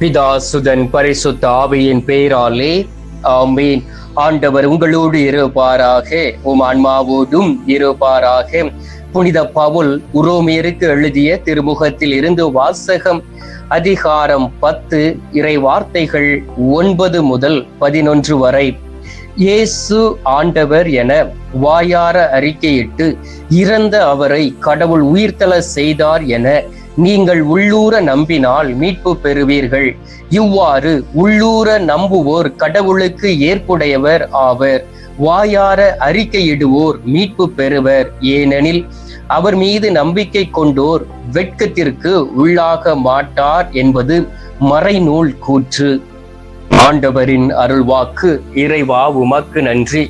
பிதா சுதன் பரிசுத்த ஆவியின் பெயராலே ஆமீன். ஆண்டவர் உங்களோடு இருப்பாராக. உம் ஆன்மாவோடும் இருப்பாராக. புனித பவுல் உரோமியருக்கு எழுதிய திருமுகத்தில் இருந்து வாசகம் அதிகாரம் பத்து இறை வார்த்தைகள் ஒன்பது முதல் பதினொன்று வரை. இயேசு ஆண்டவர் என வாயார அறிக்கையிட்டு இறந்த அவரை கடவுள் உயிர்த்தல செய்தார் என நீங்கள் உள்ளூர நம்பினால் மீட்பு பெறுவீர்கள். இவ்வாறு உள்ளூர நம்புவோர் கடவுளுக்கு ஏற்புடையவர் ஆவர். வாயார அறிக்கையிடுவோர் மீட்பு பெறுவர். ஏனெனில் அவர் மீது நம்பிக்கை கொண்டோர் வெட்கத்திற்கு உள்ளாக மாட்டார் என்பது மறைநூல் கூற்று. ஆண்டவரின் அருள்வாக்கு இறைவா உமக்கு நன்றி.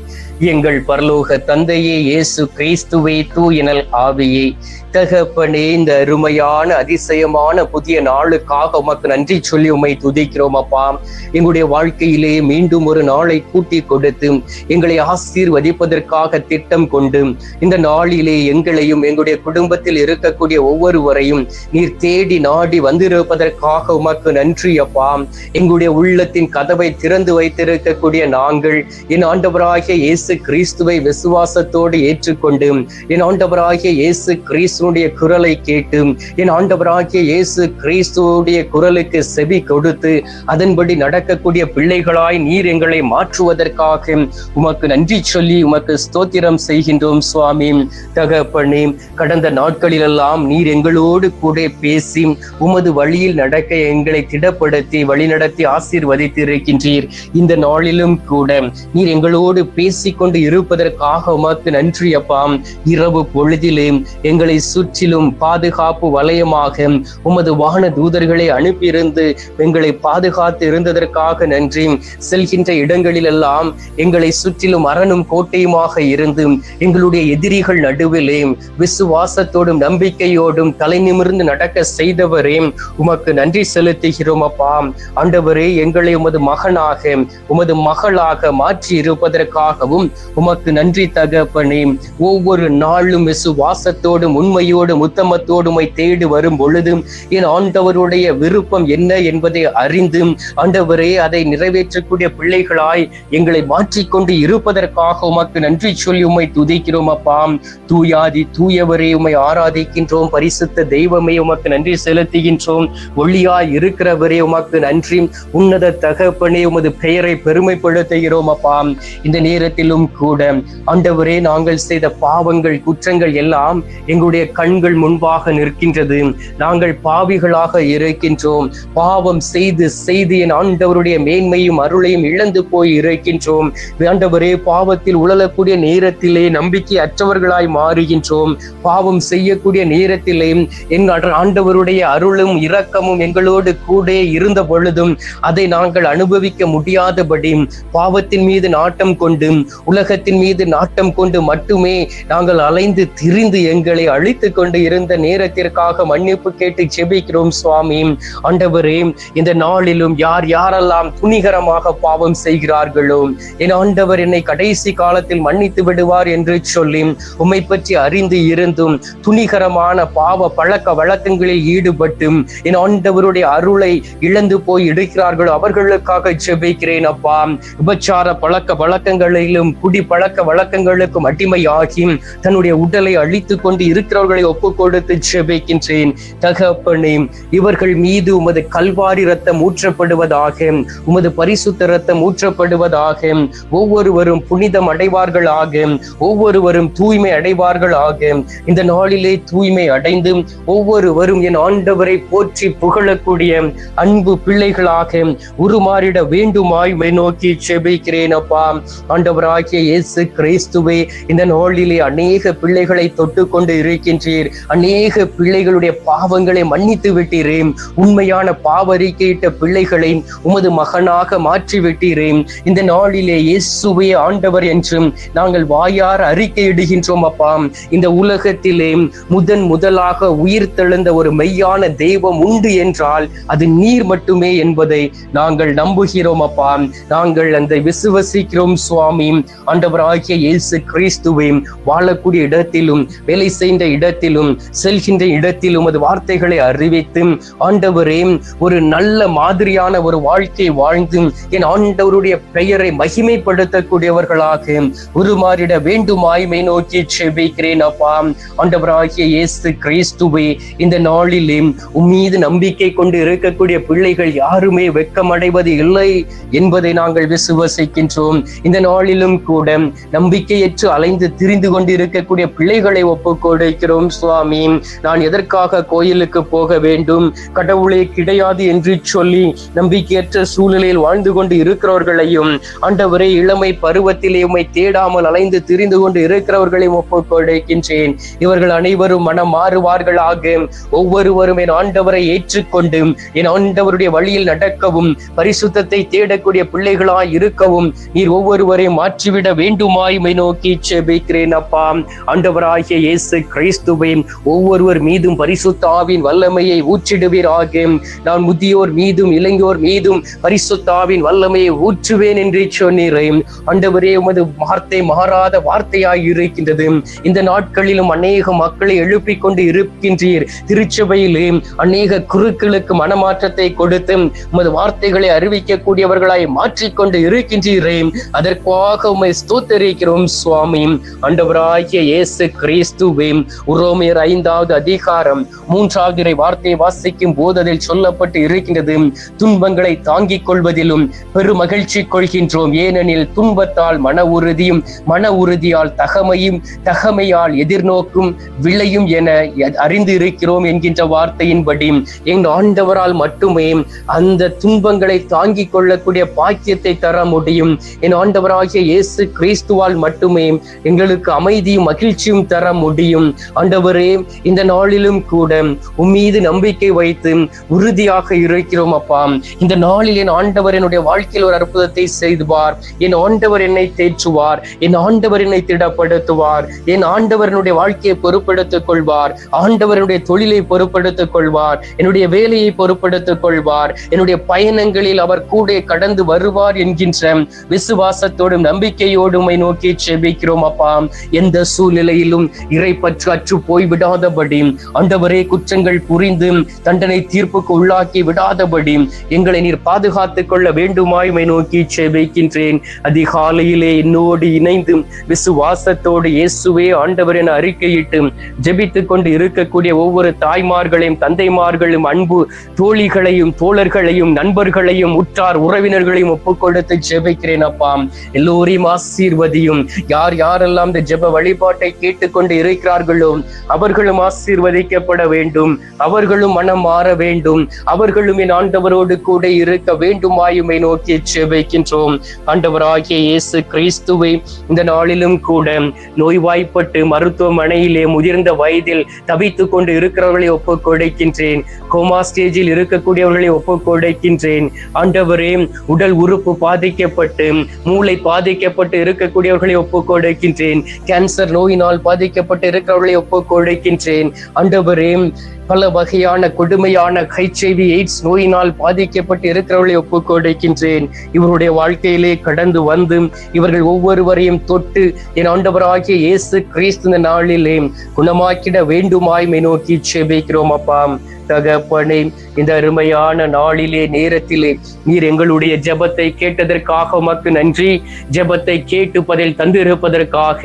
எங்கள் பரலோக தந்தையே இயேசு கிறிஸ்துவே தூயினல் ஆவியே. தகப்பனே இந்த அருமையான அதிசயமான புதிய நாளுக்காக உமக்கு நன்றி சொல்லி உமை துதிக்கிறோம் அப்பா. எங்களுடைய வாழ்க்கையிலே மீண்டும் ஒரு நாளை கூட்டி கொடுத்து எங்களை ஆசீர்வதிப்பதற்காக திட்டம் கொண்டு இந்த நாளிலே எங்களையும் எங்களுடைய குடும்பத்தில் இருக்கக்கூடிய ஒவ்வொருவரையும் நீர் தேடி நாடி வந்திருப்பதற்காக உமக்கு நன்றி அப்பா. எங்களுடைய உள்ளத்தின் கதவை திறந்து வைத்திருக்கக்கூடிய நாங்கள் என் ஆண்டவராகிய இயேசு இயேசு கிறிஸ்துவை விசுவாசத்தோடு ஏற்றுக்கொண்டு என் ஆண்டவராகிய இயேசு கிறிஸ்துடைய குரலை கேட்டு என் ஆண்டவராகிய இயேசு கிறிஸ்துவுடைய குரலுக்கு செவி கொடுத்து அதன்படி நடக்கக்கூடிய பிள்ளைகளாய் நீர் எங்களை மாற்றுவதற்காக உமக்கு நன்றி சொல்லி உமக்கு ஸ்தோத்திரம் செய்கின்றோம் சுவாமி. தகப்பண்ணி கடந்த நாட்களிலெல்லாம் நீர் எங்களோடு கூட பேசி உமது வழியில் நடக்க எங்களை திடப்படுத்தி வழிநடத்தி ஆசீர்வதித்திருக்கின்றீர். இந்த நாளிலும் கூட நீர் எங்களோடு கொண்டு இருப்பதற்காக உமக்கு நன்றி அப்பா. இரவு பொழுதிலே எங்களை சுற்றிலும் பாதுகாப்பு வலயமாக உமது வாகன தூதர்களை அனுப்பியிருந்து எங்களை பாதுகாத்து இருந்ததற்காக நன்றி. செல்கின்ற இடங்களிலெல்லாம் எங்களை சுற்றிலும் அரணும் கோட்டையுமாக இருந்து எங்களுடைய எதிரிகள் நடுவிலே விசுவாசத்தோடும் நம்பிக்கையோடும் தலை நிமிர்ந்து நடக்க செய்தவரே உமக்கு நன்றி செலுத்துகிறோம் அப்பா. ஆண்டவரே எங்களை உமது மகனாக உமது மகளாக மாற்றி இருப்பதற்காகவும் உமக்கு நன்றி தகப்பனே. ஒவ்வொரு நாளும் விசுவாசத்தோடும் உண்மையோடும் உத்தமத்தோடுமை தேடி வரும் பொழுதும் என் ஆண்டவருடைய விருப்பம் என்ன என்பதை அறிந்து ஆண்டவரே அதை நிறைவேற்றக்கூடிய பிள்ளைகளாய் எங்களை மாற்றிக்கொண்டு இருப்பதற்காக உமக்கு நன்றி சொல்லி உம்மை துதிக்கிறோம் அப்பா. தூயாதி தூயவரே உம்மை ஆராதிக்கின்றோம். பரிசுத்த தெய்வமே உமக்கு நன்றி செலுத்துகின்றோம். ஒளியாய் இருக்கிறவரே உமக்கு நன்றி. உன்னத தகப்பனே உமது பெயரை பெருமைப்படுத்துகிறோம் அப்பா. இந்த நேரத்திலும் நீங்களும் கூட. ஆண்டவரே நாங்கள் செய்த பாவங்கள் குற்றங்கள் எல்லாம் எங்களுடைய கண்கள் முன்பாக நிற்கின்றது. நாங்கள் பாவிகளாக இருக்கின்றோம். பாவம் செய்து செய்து என் ஆண்டவருடைய மேன்மையும் அருளையும் இழந்து போய் இருக்கின்றோம். ஆண்டவரே பாவத்தில் உழலக்கூடிய நேரத்திலே நம்பிக்கை அற்றவர்களாய் மாறுகின்றோம். பாவம் செய்யக்கூடிய நேரத்திலே என் ஆண்டவருடைய அருளும் இரக்கமும் எங்களோடு கூட இருந்த பொழுதும் அதை நாங்கள் அனுபவிக்க முடியாதபடி பாவத்தின் மீது நாட்டம் கொண்டு உலகத்தின் மீது நாட்டம் கொண்டு மட்டுமே நாங்கள் அலைந்து திரிந்து எங்களை அழித்து கொண்டு இருந்த நேரத்திற்காக மன்னிப்பு கேட்டு ஜெபிக்கிறோம் சுவாமி. ஆண்டவரே இந்த நாளிலும் யார் யாரெல்லாம் துணிகரமாக பாவம் செய்கிறார்களோ என் ஆண்டவர் என்னை கடைசி காலத்தில் மன்னித்து விடுவார் என்று சொல்லி உம்மை பற்றி அறிந்து இருந்தும் துணிகரமான பாவ பழக்க வழக்கங்களில் ஈடுபட்டும் என் ஆண்டவருடைய அருளை இழந்து போய் எடுக்கிறார்களோ அவர்களுக்காக ஜெபிக்கிறேன் அப்பா. விபச்சார பழக்க வழக்கங்களிலும் குடி பழக்க வழக்கங்களுக்கும் அடிமையாகி தன்னுடைய உடலை அழித்து கொண்டு இருக்கிறவர்களை ஒப்பு கொடுத்து ஜெபிக்கின்றேன். தகப்பனே இவர்கள் மீது உமது கல்வாரி ரத்தம் ஊற்றப்படுவதாக உமது பரிசுத்த ரத்தம் ஊற்றப்படுவதாக ஒவ்வொருவரும் புனிதம் அடைவார்களாக ஒவ்வொருவரும் தூய்மை அடைவார்களாக இந்த நாளிலே தூய்மை அடைந்து ஒவ்வொருவரும் என் ஆண்டவரை போற்றி புகழக்கூடிய அன்பு பிள்ளைகளாக உருமாறிட வேண்டுமாய் நோக்கி செபிக்கிறேன் அப்பா. ஆண்டவராய் ஆண்டவராகிய இயேசு கிறிஸ்துவே இந்த நாளிலே அநேக பிள்ளைகளை தொட்டு கொண்டு இருக்கின்றீர். அநேக பிள்ளைகளுடைய பாவங்களை மன்னித்து விட்டீரே உண்மையான பாவறிக்கையிட்ட பிள்ளைகளை உமது மகனாக மாற்றி விட்டீரே இந்த நாளிலே இயேசுவே ஆண்டவர் என்றும் நாங்கள் வாயார் அறிக்கையிடுகின்றோம் அப்பா. இந்த உலகத்திலே முதன் முதலாக உயிர் தெழுந்த ஒரு மெய்யான தெய்வம் உண்டு என்றால் அது நீர் மட்டுமே என்பதை நாங்கள் நம்புகிறோம் அப்பா. நாங்கள் அந்த விசுவசிக்கிறோம் சுவாமி. ஆண்டவராகிய இயேசு கிறிஸ்துவை வாழக்கூடிய இடத்திலும் வேலை செய்கின்ற இடத்திலும் செல்கின்ற இடத்திலும் அது வார்த்தைகளை அறிவித்து ஆண்டவரே ஒரு நல்ல மாதிரியான ஒரு வாழ்க்கை வாழ்ந்து என் ஆண்டவருடைய பெயரை மகிமைப்படுத்தக்கூடியவர்களாக உருமாறிட வேண்டுமாய்மை நோக்கி செபிக்கிறேன் அப்பா. ஆண்டவராகிய இயேசு கிறிஸ்துவை இந்த நாளிலே உம்மீது நம்பிக்கை கொண்டு இருக்கக்கூடிய பிள்ளைகள் யாருமே வெக்கமடைவது இல்லை என்பதை நாங்கள் விசுவசிக்கின்றோம். இந்த நாளிலும் கூட நம்பிக்கையற்று அலைந்து திரிந்து கொண்டிருக்கக்கூடிய பிள்ளைகளை ஒப்பு கொடுக்கிறோம் சுவாமி. நான் எதற்காக கோயிலுக்கு போக வேண்டும்? கடவுளே கிடையாது என்று சொல்லி நம்பிக்கையற்ற சூழ்நிலையில் வாழ்ந்து கொண்டு இருக்கிறவர்களையும் ஆண்டவரே இளமை பருவத்திலே உமை தேடாமல் அலைந்து திரிந்து கொண்டு இருக்கிறவர்களையும் ஒப்பு கொடுக்கின்றேன் இவர்கள் அனைவரும் மனம் மாறுவார்களாக. ஒவ்வொருவரும் என் ஆண்டவரை ஏற்றுக்கொண்டு என் ஆண்டவருடைய வழியில் நடக்கவும் பரிசுத்தத்தை தேடக்கூடிய பிள்ளைகளாய் இருக்கவும் நீர் ஒவ்வொருவரையும் மாற்றி மாற்றிவிட வேண்டுமாய் உம்மை நோக்கி செபிக்கிறேன் அப்பா ஆண்டவராகிய இயேசு கிறிஸ்துவை ஒவ்வொருவர் மீதும் பரிசுத்தாவின் வல்லமையை ஊற்றிடுவீராக. நான் முதியோர் மீதும் இளைஞர் மீதும் பரிசுத்தாவின் வல்லமையை ஊற்றுவேன் என்று சொன்னீரேன் ஆண்டவரே உமது வார்த்தை மாறாத வார்த்தையாய் இருக்கின்றது இந்த நாட்களிலும் அநேக மக்களை எழுப்பிக் கொண்டு இருக்கின்றீர். திருச்சபையிலே அநேக குருக்களுக்கு மனமாற்றத்தை கொடுத்து உமது வார்த்தைகளை அறிவிக்கக்கூடியவர்களாய் மாற்றிக்கொண்டு இருக்கின்றீரே. அதற்காக உம்மை ஸ்தூத்தரிக்கிறோம் சுவாமி. அண்டவராகிய இயேசு கிறிஸ்துவே உரோமியர் ஐந்தாவது அதிகாரம் மூன்றாவது வார்த்தை வாசிக்கும் போது அதில் சொல்லப்பட்டு இருக்கின்றது துன்பங்களை தாங்கிக் கொள்வதிலும் பெருமகிழ்ச்சி கொள்கின்றோம். ஏனெனில் துன்பத்தால் மன உறுதியும் மன உறுதியால் தகமையும் தகமையால் எதிர்நோக்கும் விளையும் என அறிந்து இருக்கிறோம் என்கின்ற வார்த்தையின்படி என் ஆண்டவரால் மட்டுமே அந்த துன்பங்களை தாங்கிக் கொள்ளக்கூடிய பாக்கியத்தை தர முடியும். என் ஆண்டவராகிய இயேசு இயேசு கிறிஸ்துவால் மட்டுமே எங்களுக்கு அமைதியும் மகிழ்ச்சியும் தர முடியும். ஆண்டவரே இந்த நாளிலும் கூட உம்மீது நம்பிக்கை வைத்து உறுதியாக இருக்கிறோம் அப்பா. இந்த நாளில் என் ஆண்டவர் என்னுடைய வாழ்க்கையில் ஒரு அற்புதத்தை செய்துவார் என் ஆண்டவர் என்னை தேற்றுவார். என் ஆண்டவர் என்னை திடப்படுத்துவார். என் ஆண்டவரனுடைய வாழ்க்கையை பொறுப்படுத்திக் கொள்வார். ஆண்டவருடைய தொழிலை பொறுப்படுத்திக் கொள்வார். என்னுடைய வேலையை பொறுப்படுத்திக் கொள்வார். என்னுடைய பயணங்களில் அவர் கூட கடந்து வருவார் என்கின்ற விசுவாசத்தோடும் நம்பிக்கையோடு உமை நோக்கி செபிக்கிறோம் அப்பா. எந்த சூழ்நிலையிலும் இறை பற்று அற்று போய்விடாதபடி ஆண்டவரே குற்றங்கள் புரிந்து தண்டனை தீர்ப்புக்கு உள்ளாக்கி விடாதபடி எங்களை நீர் பாதுகாத்துக் கொள்ள வேண்டுமாய் உமை நோக்கி செபிக்கின்றேன். அதிகாலையிலே என்னோடு இணைந்து விசுவாசத்தோடு இயேசுவே ஆண்டவர் என அறிக்கையிட்டு ஜெபித்துக் கொண்டு இருக்கக்கூடிய ஒவ்வொரு தாய்மார்களையும் தந்தைமார்களும் அன்பு தோழிகளையும் தோழர்களையும் நண்பர்களையும் உற்றார் உறவினர்களையும் ஒப்புக்கொடுத்து ஜெபிக்கிறேன் அப்பா. எல்லோரையும் ஆசீர்வதியும். யார் யாரெல்லாம் இந்த ஜெப வழிபாட்டை கேட்டுக்கொண்டு இருக்கிறார்களோ அவர்களும் ஆசீர்வதிக்கப்பட வேண்டும். அவர்களும் மனம் மாற வேண்டும். அவர்களும் என் ஆண்டவரோடு கூட இருக்க வேண்டுமாயுமை நோக்கி ஜெபிக்கின்றோம். ஆண்டவராகிய இயேசு கிறிஸ்துவை இந்த நாளிலும் கூட நோய்வாய்ப்பட்டு மருத்துவமனையிலே முதிர்ந்த வயதில் தவித்து கொண்டு இருக்கிறவர்களை ஒப்புக் கொடுக்கின்றேன். கோமா ஸ்டேஜில் இருக்கக்கூடியவர்களை ஒப்புக் கொடுக்கின்றேன். ஆண்டவரே உடல் உறுப்பு பாதிக்கப்பட்டு மூளை பாதிக்க பாதிக்கப்பட்டு இருக்கக்கூடியவர்களை ஒப்புக் கொடுக்கின்றேன் கேன்சர் நோயினால் பாதிக்கப்பட்டு இருக்கிறவர்களை ஒப்புக் கொடுக்கின்றேன் அண்டவரே பல வகையான கொடுமையான ஹைச்ஐவி எய்ட்ஸ் நோயினால் பாதிக்கப்பட்டு இருக்கிறவர்களை ஒப்புக் கொடுக்கின்றேன் இவருடைய வாழ்க்கையிலே கடந்து வந்து இவர்கள் ஒவ்வொருவரையும் தொட்டு என் ஆண்டவராகிய இயேசு கிறிஸ்து நாளிலே குணமாக்கிட வேண்டுமாய் நோக்கி செபிக்கிறோம் அப்பா. தகப்பனே இந்த அருமையான நாளிலே நேரத்திலே நீர் எங்களுடைய ஜெபத்தை கேட்டதற்காக உமக்கு நன்றி. ஜெபத்தை கேட்டு பதில் தந்திருப்பதற்காக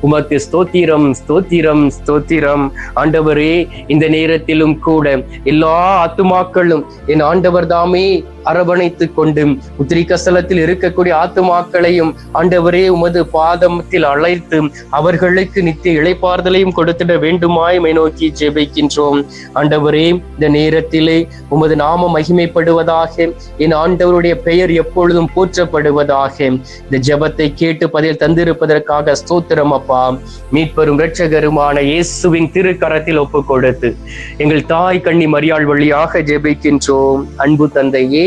உமக்கு ஸ்தோத்திரம் ஸ்தோத்திரம் ஸ்தோத்திரம். ஆண்டவரே இந்த நேரத்திலும் கூட எல்லா ஆத்துமாக்களும் என் ஆண்டவர் தாமே அரவணைத்துக் கொண்டு உத்திரிகசலத்தில் இருக்கக்கூடிய ஆத்துமாக்களையும் ஆண்டவரே உமது பாதத்தில் அழைத்து அவர்களுக்கு நித்திய இளைப்பாறுதலையும் கொடுத்திட வேண்டுமாய் மை நோக்கி ஜெபிக்கின்றோம். ஆண்டவரே இந்த நேரத்திலே உமது நாம மகிமைப்படுவதாக. என் ஆண்டவருடைய பெயர் எப்பொழுதும் போற்றப்படுவதாக. இந்த ஜெபத்தை கேட்டு பதில் தந்திருப்பதற்காக ஸ்தோத்திரம் அப்பா. மீட்பெரும் இரட்சகருமான இயேசுவின் திருக்கரத்தில் ஒப்பு கொடுத்து எங்கள் தாய் கண்ணி மரியாள் வழியாக ஜெபிக்கின்றோம். அன்பு தந்தையே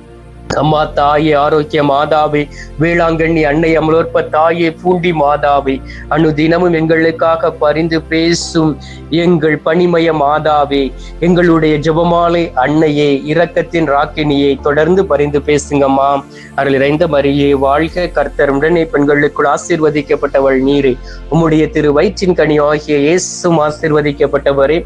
அம்மா தாயே ஆரோக்கிய மாதாவே வேளாங்கண்ணி அன்னை அமலோற்ப தாயே பூண்டி மாதாவே அனுதினமும் எங்களுக்காக பரிந்து பேசும் எங்கள் பணிமய மாதாவே எங்களுடைய ஜெபமாலை அன்னையே இரக்கத்தின் ராக்கினியை தொடர்ந்து பரிந்து பேசுங்கம்மா. அருள் இறைந்த மரியே வாழ்க கர்த்தர் உடனே பெண்களுக்குள் ஆசீர்வதிக்கப்பட்டவள் நீரே. உம்முடைய திரு வயிற்றின் கனி ஆகிய இயேசும் ஆசீர்வதிக்கப்பட்டவரே.